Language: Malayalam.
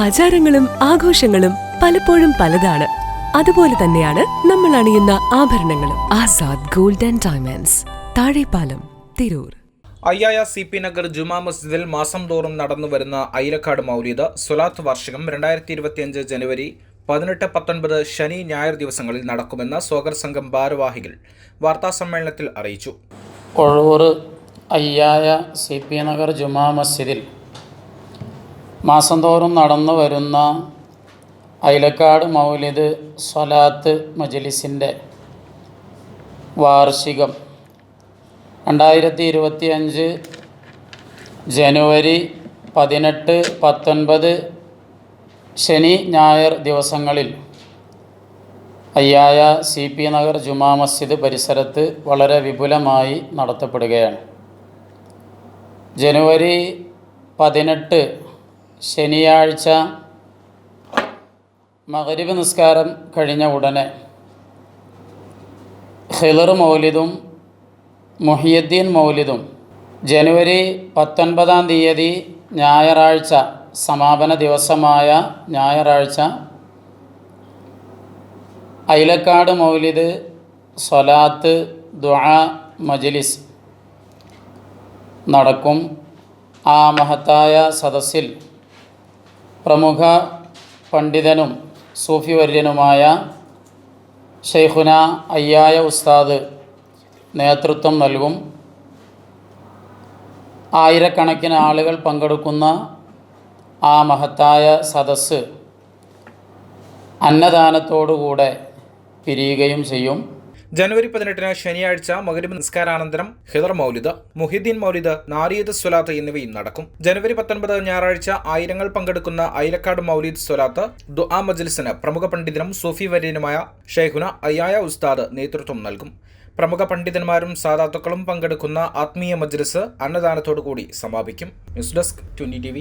ആചാരങ്ങളും ആഘോഷങ്ങളും പലപ്പോഴും പലതാണ്. അതുപോലെ തന്നെയാണ് നമ്മൾ അണിയുന്ന ആഭരണങ്ങളും. Azad golden and diamonds Thazhepalam Tirur. അയ്യായ C P Nagar ജുമാ മസ്ജിദിൽ മാസം തോറും നടന്നു വരുന്ന ഐലക്കാട് മൗലീദ് സുലാത്ത് വാർഷികം രണ്ടായിരത്തി ഇരുപത്തിയഞ്ച് ജനുവരി പതിനെട്ട് പത്തൊൻപത് ശനി ഞായർ ദിവസങ്ങളിൽ നടക്കുമെന്ന് സ്വാഗർ സംഘം ഭാരവാഹികൾ വാർത്താസമ്മേളനത്തിൽ അറിയിച്ചു. കൊഴൂർ അയ്യായ സി പി നഗർ ജുമാ മസ്ജിദിൽ മാസം തോറും നടന്നു വരുന്ന അയിലക്കാട് മൗലിദ് സ്വലാത്ത് മജലിസിന്റെ വാർഷികം രണ്ടായിരത്തി ഇരുപത്തി അഞ്ച് ജനുവരി പതിനെട്ട് പത്തൊൻപത് ശനി ഞായർ ദിവസങ്ങളിൽ അയ്യായ സി പി നഗർ ജുമാ മസ്ജിദ് പരിസരത്ത് വളരെ വിപുലമായി നടത്തപ്പെടുകയാണ്. ജനുവരി പതിനെട്ട് ശനിയാഴ്ച മകരിവ് നിസ്കാരം കഴിഞ്ഞ ഉടനെ ഹിലർ മൗലിദും മുഹിയുദ്ദീൻ മൗലിദും ജനുവരി പത്തൊൻപതാം തീയതി ഞായറാഴ്ച സമാപന ദിവസമായ ഞായറാഴ്ച ഐലക്കാട് മൗലിദ് സ്വലാത്ത് ദുആ മജ്ലിസ് നടക്കും. ആ മഹത്തായ സദസ്സിൽ പ്രമുഖ പണ്ഡിതനും സൂഫി വര്യനുമായ ഷെയ്ഖുന അയ്യായ ഉസ്താദ് നേതൃത്വം നൽകും. ആയിരക്കണക്കിന് ആളുകൾ പങ്കെടുക്കുന്ന ആ മഹത്തായ സദസ്സ് അന്നദാനത്തോടുകൂടെ പിരിയുകയും ചെയ്യും. ജനുവരി പതിനെട്ടിന് ശനിയാഴ്ച മകരിബ് നിസ്കാരാനന്തരം ഹിദർ മൗലിദ് മുഹിദ്ദീൻ മൗലിദ് നാരിയത് സ്വലാത്ത് എന്നിവയും നടക്കും. ജനുവരി പത്തൊൻപത് ഞായറാഴ്ച ആയിരങ്ങൾ പങ്കെടുക്കുന്ന ഐലക്കാട് മൗലിദ് സ്വലാത്ത് ദുആ മജ്ലിസിന് പ്രമുഖ പണ്ഡിതനും സൂഫി വര്യനുമായ ഷെയ്ഖുന അയ്യായ ഉസ്താദ് നേതൃത്വം നൽകും. പ്രമുഖ പണ്ഡിതന്മാരും സാധാത്തുക്കളും പങ്കെടുക്കുന്ന ആത്മീയ മജ്ലിസ് അന്നദാനത്തോടു കൂടി സമാപിക്കും. News desk twenty T